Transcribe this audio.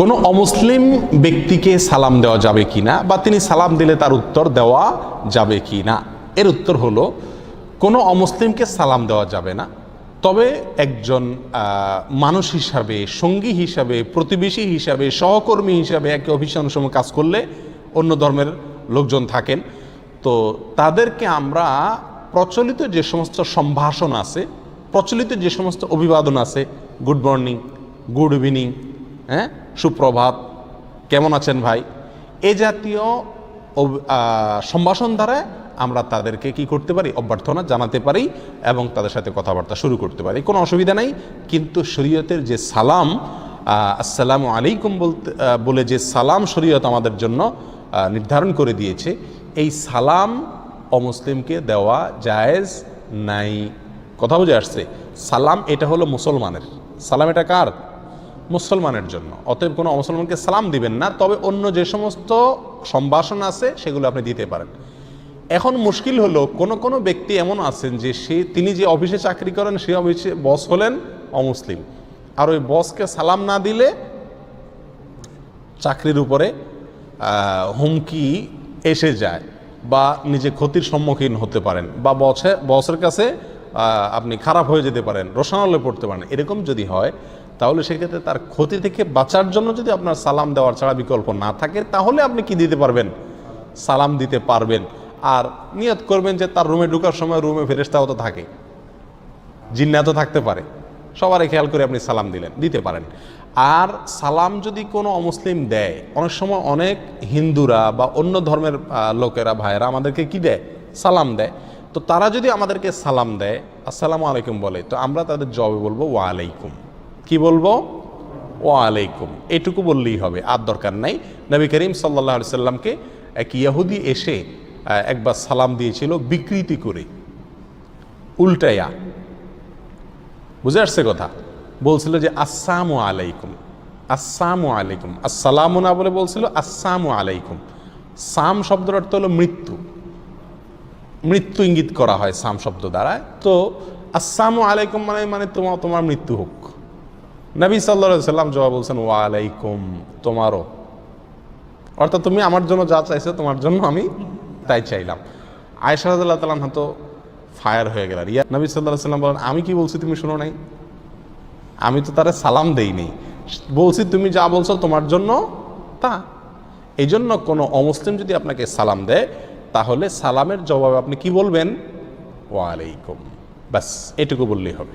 কোনো অমুসলিম ব্যক্তিকে সালাম দেওয়া যাবে কি না বা তিনি সালাম দিলে তার উত্তর দেওয়া যাবে কি না এর উত্তর হলো, কোনো অমুসলিমকে সালাম দেওয়া যাবে না। তবে একজন মানুষ হিসাবে, সঙ্গী হিসাবে, প্রতিবেশী হিসাবে, সহকর্মী হিসাবে একে অনেক সময় কাজ করলে অন্য ধর্মের লোকজন থাকেন। তো তাদেরকে আমরা প্রচলিত যে সমস্ত সম্ভাষণ আছে, প্রচলিত যে সমস্ত অভিবাদন আছে গুড মর্নিং গুড ইভিনিং হ্যাঁ? সুপ্রভাত। কেমন আছেন ভাই? এ জাতীয় সম্ভাষণ দ্বারা আমরা তাদেরকে কি করতে পারি? অভ্যর্থনা জানাতে পারি এবং তাদের সাথে কথাবার্তা শুরু করতে পারি। কোনো অসুবিধা নাই, কিন্তু শরীয়তের যে সালাম আসসালামু আলাইকুম বলতে বলে যে সালাম শরীয়ত আমাদের জন্য নির্ধারণ করে দিয়েছে, এই সালাম অমুসলিমকে দেওয়া জায়েজ নাই। কথা বুঝে আসছে? সালাম এটা হলো মুসলমানের। সালাম এটা কার? মুসলমানের জন্য। অতএব কোনো মুসলমানকে সালাম দিবেন না, তবে অন্য যে সমস্ত সম্ভাষণ আছে সেগুলো আপনি দিতে পারেন। এখন মুশকিল হলো, কোনো কোনো ব্যক্তি এমন আছেন যে সে, তিনি যে অফিসে চাকরি করেন, সে অফিসে বস হলেন অমুসলিম। আর ওই বসকে সালাম না দিলে চাকরির উপরে হুমকি এসে যায় বা নিজে ক্ষতির সম্মুখীন হতে পারেন বা বসে, বসের কাছে আপনি খারাপ হয়ে যেতে পারেন, রোশনালে পড়তে পারেন। এরকম যদি হয় তাহলে সেক্ষেত্রে তার ক্ষতি থেকে বাঁচার জন্য যদি আপনার সালাম দেওয়ার ছাড়া বিকল্প না থাকে, তাহলে আপনি কি দিতে পারবেন? সালাম দিতে পারবেন। আর নিয়ত করবেন যে তার রুমে ঢোকার সময় রুমে ফেরেস্তাও তো থাকে। জিন্নাতও থাকতে পারে। সবারই খেয়াল করে আপনি সালাম দিলেন, দিতে পারেন। আর সালাম যদি কোনো অমুসলিম দেয়, অনেক সময় অনেক হিন্দুরা বা অন্য ধর্মের লোকেরা, ভাইয়েরা আমাদেরকে কি দেয়? সালাম দেয়। তো তারা যদি আমাদেরকে সালাম দেয়, আসসালামু আলাইকুম বলে, তো আমরা তাদের জবাবে বলব, ওয়া আলাইকুম। কি বলব? ওয়া আলাইকুম এটুকু বললেই হবে, আর দরকার নাই। নবী করিম সাল্লাহ সাল্লামকে এক ইয়াহুদি এসে একবার সালাম দিয়েছিল বিকৃতি করে। উল্টায়া বুঝে আসছে কথা? বলছিল যে আসসালামু আলাইকুম। আসসালামু আলাইকুম। আসসালামু না বলে বলছিল আসসালামু আলাইকুম। সাম শব্দের অর্থ হলো মৃত্যু। মৃত্যু ইঙ্গিত করা হয় সাম শব্দ দ্বারা। তো আসসালামু আলাইকুম মানে মানে তোমার তোমার মৃত্যু হোক। নবী সাল্লা সাল্লাম জবাব বলছেন ওয়া আলাইকুম তোমারও। অর্থাৎ তুমি আমার জন্য যা চাইছো, তোমার জন্য আমি তাই চাইলাম। আয়সা তাআলা হয়তো ফায়ার হয়ে গেলেন ইয়া নবী সাল্লাহ সাল্লাম বলেন, আমি কি বলছি তুমি শোনো নাই? আমি তো তারা সালাম দেইনি। বলছি তুমি যা বলছো তোমার জন্য তা। এই জন্য কোনো অমুসলিম যদি আপনাকে সালাম দেয়, তাহলে সালামের জবাবে আপনি কি বলবেন? ওয়ালাইকুম। ব্যাস, এটুকু বললেই হবে।